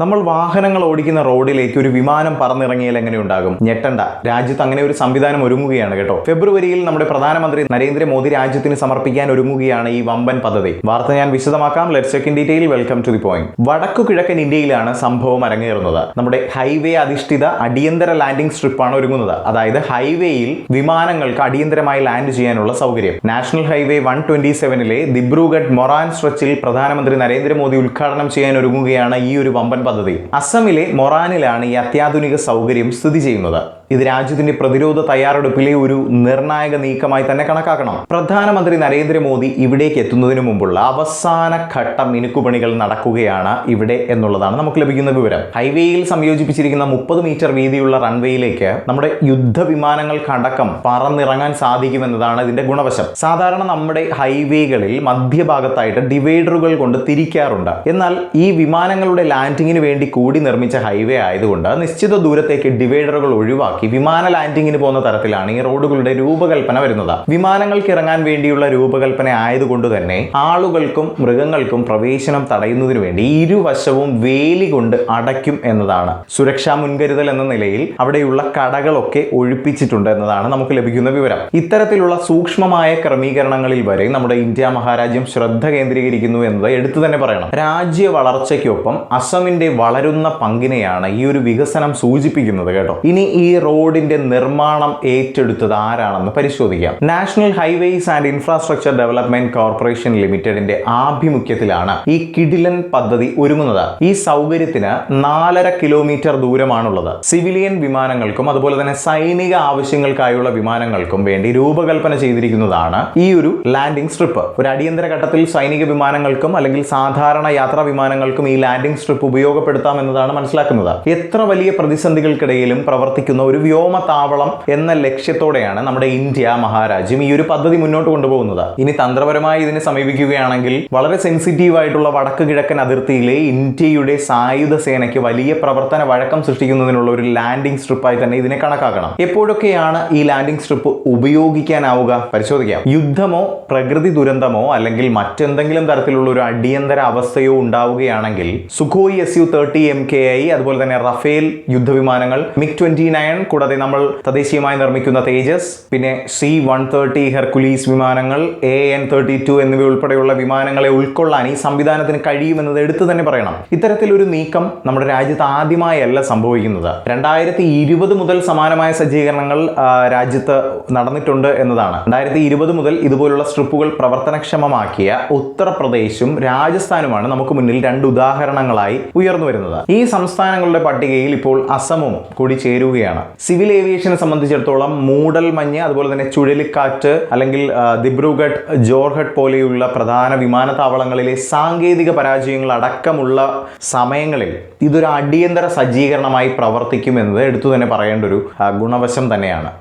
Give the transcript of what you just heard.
നമ്മൾ വാഹനങ്ങൾ ഓടിക്കുന്ന റോഡിലേക്ക് ഒരു വിമാനം പറന്നിറങ്ങിയാൽ എങ്ങനെ ഉണ്ടാകും? ഞെട്ടണ്ട. രാജ്യത്ത് അങ്ങനെ ഒരു സംവിധാനം ഒരുങ്ങുകയാണ് കേട്ടോ. ഫെബ്രുവരിയിൽ നമ്മുടെ പ്രധാനമന്ത്രി നരേന്ദ്രമോദി രാജ്യത്തിന് സമർപ്പിക്കാൻ ഒരുങ്ങുകയാണ് ഈ വമ്പൻ പദ്ധതി. വാർത്ത ഞാൻ വിശദമാക്കാം. Let check in detail welcome to the point വടക്കു കിഴക്കൻ ഇന്ത്യയിലാണ് സംഭവം അരങ്ങേറുന്നത്. നമ്മുടെ ഹൈവേ അധിഷ്ഠിത അടിയന്തര ലാൻഡിംഗ് സ്ട്രിപ്പാണ് ഒരുങ്ങുന്നത്. അതായത് ഹൈവേയിൽ വിമാനങ്ങൾക്ക് അടിയന്തരമായി ലാൻഡ് ചെയ്യാനുള്ള സൗകര്യം. നാഷണൽ ഹൈവേ വൺ ട്വന്റി സെവനിലെ ദിബ്രുഗഡ് മൊറാൻ സ്ട്രെച്ചിൽ പ്രധാനമന്ത്രി നരേന്ദ്രമോദി ഉദ്ഘാടനം ചെയ്യാൻ ഒരുങ്ങുകയാണ് ഈ ഒരു വമ്പൻ പദ്ധതി. അസമിലെ മൊറാനിലാണ് ഈ അത്യാധുനിക സൗകര്യം സ്ഥിതി ചെയ്യുന്നത്. ഇത് രാജ്യത്തിന്റെ പ്രതിരോധ തയ്യാറെടുപ്പിലെ ഒരു നിർണായക നീക്കമായി തന്നെ കണക്കാക്കണം. പ്രധാനമന്ത്രി നരേന്ദ്രമോദി ഇവിടേക്ക് എത്തുന്നതിന് മുമ്പുള്ള അവസാന ഘട്ട മിനുക്കുപണികൾ നടക്കുകയാണ് ഇവിടെ എന്നുള്ളതാണ് നമുക്ക് ലഭിക്കുന്ന വിവരം. ഹൈവേയിൽ സംയോജിപ്പിച്ചിരിക്കുന്ന മുപ്പത് മീറ്റർ വീതിയുള്ള റൺവേയിലേക്ക് നമ്മുടെ യുദ്ധവിമാനങ്ങൾക്കടക്കം പറന്നിറങ്ങാൻ സാധിക്കുമെന്നതാണ് ഇതിന്റെ ഗുണവശം. സാധാരണ നമ്മുടെ ഹൈവേകളിൽ മധ്യഭാഗത്തായിട്ട് ഡിവൈഡറുകൾ കൊണ്ട് തിരിക്കാറുണ്ട്. എന്നാൽ ഈ വിമാനങ്ങളുടെ ലാൻഡിങ്ങിന് വേണ്ടി കൂടി നിർമ്മിച്ച ഹൈവേ ആയതുകൊണ്ട് നിശ്ചിത ദൂരത്തേക്ക് ഡിവൈഡറുകൾ ഒഴിവാക്കി വിമാന ലാൻഡിങ്ങിന് പോകുന്ന തരത്തിലാണ് ഈ റോഡുകളുടെ രൂപകൽപ്പന വരുന്നത്. വിമാനങ്ങൾക്ക് ഇറങ്ങാൻ വേണ്ടിയുള്ള രൂപകൽപ്പന ആയതുകൊണ്ട് തന്നെ ആളുകൾക്കും മൃഗങ്ങൾക്കും പ്രവേശനം തടയുന്നതിനു വേണ്ടി ഇരുവശവും വേലി കൊണ്ട് അടയ്ക്കും എന്നതാണ്. സുരക്ഷാ മുൻകരുതൽ എന്ന നിലയിൽ അവിടെയുള്ള കടകളൊക്കെ ഒഴിപ്പിച്ചിട്ടുണ്ട് എന്നതാണ് നമുക്ക് ലഭിക്കുന്ന വിവരം. ഇത്തരത്തിലുള്ള സൂക്ഷ്മമായ ക്രമീകരണങ്ങളിൽ വരെ നമ്മുടെ ഇന്ത്യ മഹാരാജ്യം ശ്രദ്ധ കേന്ദ്രീകരിക്കുന്നു എന്നത് എടുത്തു തന്നെ പറയണം. രാജ്യ വളർച്ചയ്ക്കൊപ്പം അസമിന്റെ വളരുന്ന പങ്കിനെയാണ് ഈ ഒരു വികസനം സൂചിപ്പിക്കുന്നത് കേട്ടോ. ഇനി ഈ റോഡിന്റെ നിർമ്മാണം ഏറ്റെടുത്തത് ആരാണെന്ന് പരിശോധിക്കാം. National highways and infrastructure development corporation ലിമിറ്റഡിന്റെ ആഭിമുഖ്യത്തിലാണ് ഈ കിഡിലൻ പദ്ധതി ഒരുങ്ങുന്നത്. ഈ സൗകര്യത്തിന് നാലര കിലോമീറ്റർ ദൂരമാണുള്ളത്. സിവിലിയൻ വിമാനങ്ങൾക്കും അതുപോലെ തന്നെ സൈനിക ആവശ്യങ്ങൾക്കായുള്ള വിമാനങ്ങൾക്കും വേണ്ടി രൂപകൽപ്പന ചെയ്തിരിക്കുന്നതാണ് ഈ ഒരു ലാൻഡിംഗ് സ്ട്രിപ്പ്. ഒരു അടിയന്തര ഘട്ടത്തിൽ സൈനിക വിമാനങ്ങൾക്കും അല്ലെങ്കിൽ സാധാരണ യാത്രാ വിമാനങ്ങൾക്കും ഈ ലാൻഡിംഗ് സ്ട്രിപ്പ് ഉപയോഗപ്പെടുത്താം എന്നതാണ് മനസ്സിലാക്കുന്നത്. എത്ര വലിയ പ്രതിസന്ധികൾക്കിടയിലും പ്രവർത്തിക്കുന്ന വ്യോമതാവളം എന്ന ലക്ഷ്യത്തോടെയാണ് നമ്മുടെ ഇന്ത്യ മഹാരാജ്യം ഈ ഒരു പദ്ധതി മുന്നോട്ട് കൊണ്ടുപോകുന്നത്. ഇനി തന്ത്രപരമായി ഇതിനെ സമീപിക്കുകയാണെങ്കിൽ വളരെ സെൻസിറ്റീവ് ആയിട്ടുള്ള വടക്ക് കിഴക്കൻ അതിർത്തിയിലെ ഇന്ത്യയുടെ സായുധ സേനയ്ക്ക് വലിയ പ്രവർത്തന വഴക്കം സൃഷ്ടിക്കുന്നതിനുള്ള ഒരു ലാൻഡിംഗ് സ്ട്രിപ്പായി തന്നെ ഇതിനെ കണക്കാക്കണം. എപ്പോഴൊക്കെയാണ് ഈ ലാൻഡിംഗ് സ്ട്രിപ്പ് ഉപയോഗിക്കാനാവുക? പരിശോധിക്കാം. യുദ്ധമോ പ്രകൃതി ദുരന്തമോ അല്ലെങ്കിൽ മറ്റെന്തെങ്കിലും തരത്തിലുള്ള ഒരു അടിയന്തര അവസ്ഥയോ ഉണ്ടാവുകയാണെങ്കിൽ Sukhoi S U thirty M K I അതുപോലെ തന്നെ റഫേൽ യുദ്ധവിമാനങ്ങൾ മിഗ് ട്വന്റി നയൻ കൂടാതെ നമ്മൾ തദ്ദേശീയമായി നിർമ്മിക്കുന്ന തേജസ് പിന്നെ സി വൺ തേർട്ടി ഹെർക്കുലീസ് വിമാനങ്ങൾ എ എൻ തേർട്ടി ടു എന്നിവ ഉൾപ്പെടെയുള്ള വിമാനങ്ങളെ ഉൾക്കൊള്ളാൻ ഈ സംവിധാനത്തിന് കഴിയുമെന്നത് എടുത്തു തന്നെ പറയണം. ഇത്തരത്തിലൊരു നീക്കം നമ്മുടെ രാജ്യത്ത് ആദ്യമായല്ല സംഭവിക്കുന്നത്. രണ്ടായിരത്തി ഇരുപത് മുതൽ സമാനമായ സജ്ജീകരണങ്ങൾ രാജ്യത്ത് നടന്നിട്ടുണ്ട് എന്നതാണ്. രണ്ടായിരത്തി ഇരുപത് മുതൽ ഇതുപോലുള്ള സ്ട്രിപ്പുകൾ പ്രവർത്തനക്ഷമമാക്കിയ ഉത്തർപ്രദേശും രാജസ്ഥാനുമാണ് നമുക്ക് മുന്നിൽ രണ്ട് ഉദാഹരണങ്ങളായി ഉയർന്നു വരുന്നത്. ഈ സംസ്ഥാനങ്ങളുടെ പട്ടികയിൽ ഇപ്പോൾ അസമും കൂടി ചേരുകയാണ്. സിവിൽ ഏവിയേഷനെ സംബന്ധിച്ചിടത്തോളം മൂടൽ മഞ്ഞ് അതുപോലെ തന്നെ ചുഴലിക്കാറ്റ് അല്ലെങ്കിൽ ദിബ്രുഗഡ് ജോർഹട്ട് പോലെയുള്ള പ്രധാന വിമാനത്താവളങ്ങളിലെ സാങ്കേതിക പരാജയങ്ങൾ അടക്കമുള്ള സമയങ്ങളിൽ ഇതൊരു അടിയന്തര സജ്ജീകരണമായി പ്രവർത്തിക്കുമെന്നത് എടുത്തു തന്നെ പറയേണ്ട ഒരു ഗുണവശം തന്നെയാണ്.